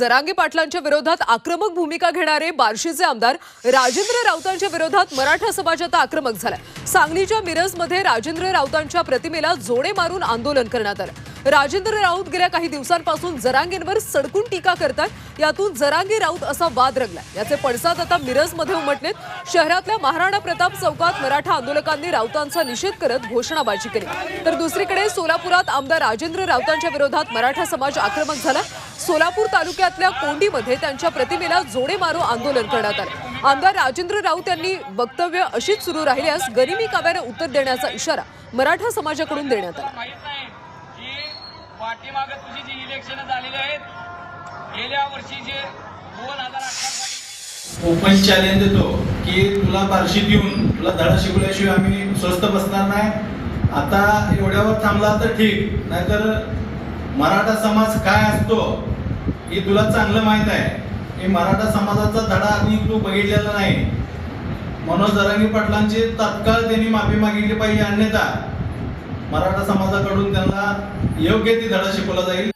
जरांगे पाटलांच्या विरोधात आक्रमक भूमिका घेणारे बार्शीचे आमदार राजेंद्र राऊतांच्या विरोधात मराठा समाज आता आक्रमक झालाय. सांगलीच्या मिरजमध्ये राजेंद्र राऊतांच्या प्रतिमेला जोडे मारून आंदोलन करण्यात आलं. राजेंद्र राऊत गेल्या काही दिवसांपासून जरांगेंवर सडकून टीका करतात. यातून जरांगे राऊत असा वाद रंगला याचे पडसाद आता मिरजमध्ये उमटलेत. शहरातल्या महाराणा प्रताप चौकात मराठा आंदोलकांनी राऊतांचा निषेध करत घोषणाबाजी केली. तर दुसरीकडे सोलापुरात आमदार राजेंद्र राऊतांच्या विरोधात मराठा समाज आक्रमक झाला सोलापूर तालुक्यातल्या कोंडीमध्ये त्यांच्या प्रतिमेला जोडे मारो आंदोलन करण्यात आलं. आमदार राजेंद्र राऊत यांनी वक्तव्य अशीच सुरू राहिल्यास गरिमी काव्यानं उत्तर देण्याचा इशारा मराठा समाजाकडून देण्यात आला. माहीत नाही की पाठीमागे तुझी जी इलेक्शन झालेली आहेत गेल्या वर्षी जे दोन हजार अठरा साली ओपन चॅलेंज देतो की तुला बार्शीत येऊन तुला धडा शिकवल्याशिवाय आम्ही स्वस्त बसणार नाही. आता एवढ्यावर थांबला तर ठीक नाहीतर मराठा समाज काय असतो हे तुला चांगलं माहीत आहे. हे मराठा समाजाचा धडा आधी तू बघितलेला नाही. मनोज जरांगी पाटलांची तत्काळ त्यांनी माफी मागितली पाहिजे अन्यथा. मराठा समाजाकडून त्यांना योग्य ती धडा शिकवला जाईल.